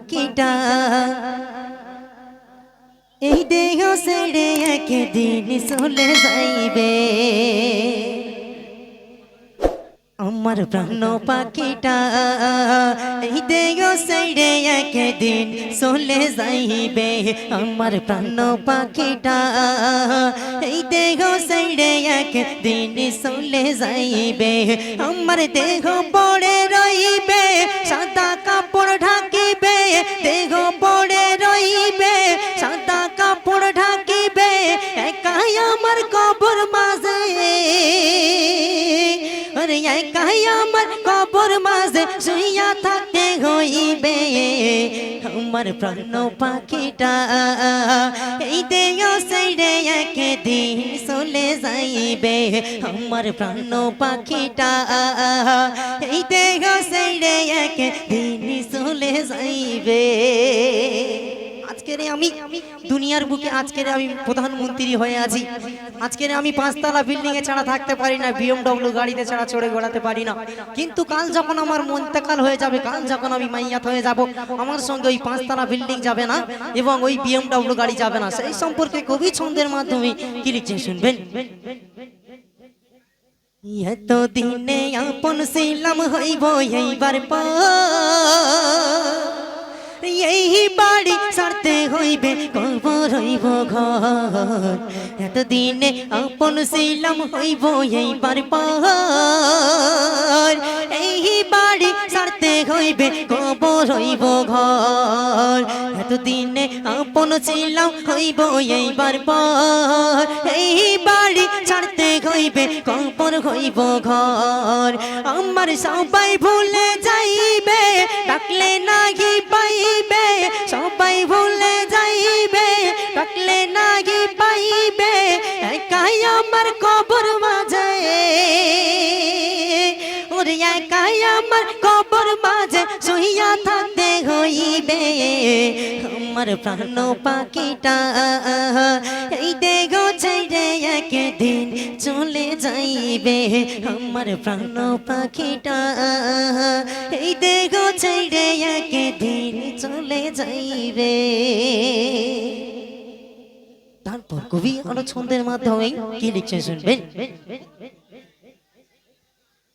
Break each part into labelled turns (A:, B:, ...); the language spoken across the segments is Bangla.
A: পাখিটা এই দেহ ছেড়ে একদিন চলে যাইবে। আমার প্রাণ পাখিটা, এই দেহ ছেড়ে একদিন চলে যাইবে। আমার প্রাণ পাখিটা, এই দেহ ছেড়ে একদিন চলে যাইবে। আমার দেহ পড়ে রইবে, সাদা কাপড় ঢাকিবে দেহ আমার প্রাণ পাখিটা। এই দেহ সাইডে একদিন চলে যাইবে আমার প্রাণ পাখিটা। এই দেহ সাইডে একদিন চলে যাইবে। আজকের আমি দুনিয়ার বুকে আজকের আমি প্রধানমন্ত্রী হয়ে আছি। আজকের আমি পাঁচতলা বিল্ডিং এ ছাড়া থাকতে পারি না বিএমডব্লিউ গাড়িতে ছাড়া চড়ে বেড়াতে পারি না। কিন্তু কাল যখন আমার মন্তকাল হয়ে যাবে, কাল যখন আমি মাইয়াত হয়ে যাব, আমার সঙ্গে ওই পাঁচতলা বিল্ডিং যাবে না এবং ওই বিএমডব্লিউ গাড়ি যাবে না। সেই সম্পর্কে কবি ছন্দের মাধ্যমে কি লিখছেন শুনবেন? এত দিনে আপন ছিলাম হইব এইবার পর এই বাড়ি ছাড়তে হইবে কবর হইব ঘর এতদিনে আপন ছিলাম হইব এইবার পাহাড় এই বাড়ি ছাড়তে হইবে, কবর হইব ঘর। এতদিনে আপন ছিলাম, হইব এইবার পর। এই বাড়ি ছাড়তে হইবে, কবর হইব ঘর। আমার সবাই ভুলে যাইবে, ডাকলে নাহি পাইবে। সবাই ভুলে যাইবে, ডাকলে নাহি পাইবে। একাই আমার কবর মাঝে। ওরে, একাই আমার আমার প্রাণ পাখিটা। এই দেহ ছেড়ে একদিন চলে যাইবে আমার প্রাণ পাখিটা। এই দেহ ছেড়ে একদিন চলে যাইবে। তারপর কবি আরও ছন্দের মাধ্যমে কি লিখছে শুনবেন?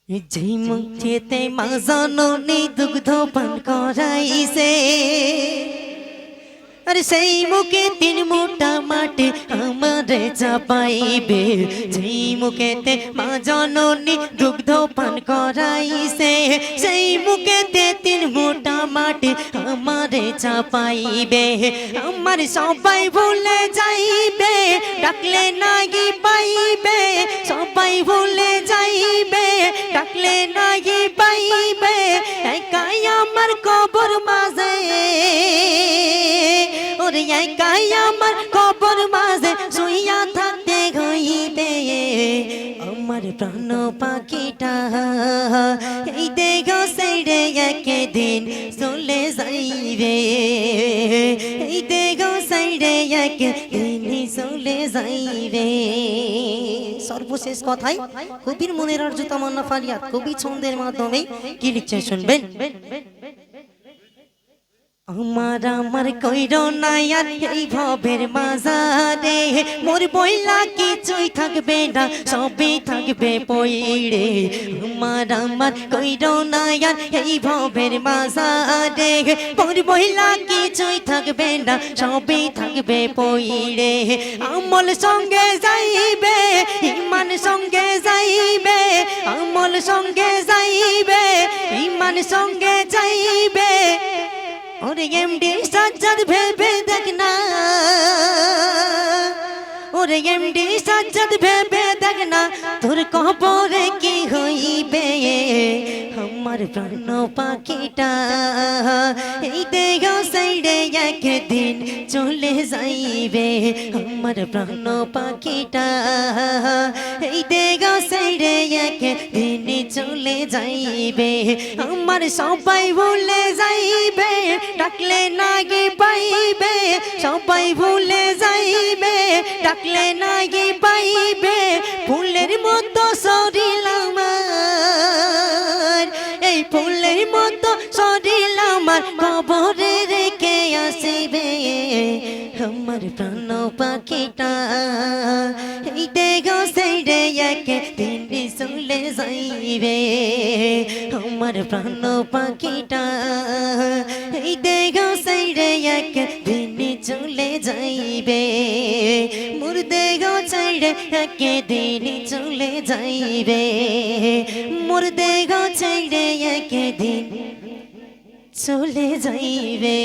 A: যেই মুখেতে মা জননী দুগ্ধ পান করাইছে আর সেই মুখে তিন মোটা মাটি আমারে চাপাইবে যেই মুখেতে মা জননী দুগ্ধ পান করাইছে সেই মুখেতে তিন মোটা মাটি আমারে চাপাইবে আমার সবাই ভুলে যাইবে ডাকলে নাগি পাইবে আমার কবর মাঝে ওরে একাই আমার কবর মাঝে শুইয়া হইবে আমার প্রাণ পাখিটা। এই দেহ সাইডে একদিন চলে যাইবে। এই দেহ সাইডে একদিন চলে যাইবে। সর্বশেষ কথাই কবির মনের অর্জ তামান্না ফারিয়াদ, কবি ছন্দের মাধ্যমে কি লিখছে শুনবেন? আমার আমার কইর নায়ার এই ভবের মাঝারে মোর বইলা কিছুই থাকবে না, সবই থাকবে পইড়ে। আমার আমার কইর নায়ার এই ভবের মাঝারে মোর বইলা কিছুই থাকবে না, সবই থাকবে পইড়ে। আমল সঙ্গে যাইবে, ইমান সঙ্গে যাইবে, আমল সঙ্গে যাইবে, ইমান সঙ্গে যাইবে। ওরে এমডি সাজ্জাদ ভেবে দেখ না। ওরে এমডি সাজ্জাদ ভেবে দেখ না। তোর কবরে কি হইবে? আমার প্রাণ পাখিটা, এই দেহ সাইডে একদিন চলে যাইবে। আমার প্রাণ পাখিটা, এই দেহ সাইডে একদিন চলে যাইবে। আমার সবাই ভুলে যাইবে, ডাকলে নাগে পাইবে। সবাই ভুলে যাইবে, ডাকলে ডাকিলে নাই পাইবে, ফুলের মতো সরিলাম এই ফুলের মতো সরিলাম কবরে রেখে আসিবে আমার প্রাণ পাখিটা। এই দেগ সেই রে এক দিন চলে যাইবে আমার প্রাণ পাখিটা। এই দেহ সাইডে একে দিন চলে যাইবে, মোর দেহ সাইডে একে দিন চলে যাইবে, মোর দেহ সাইডে একে দিন চলে যাইবে।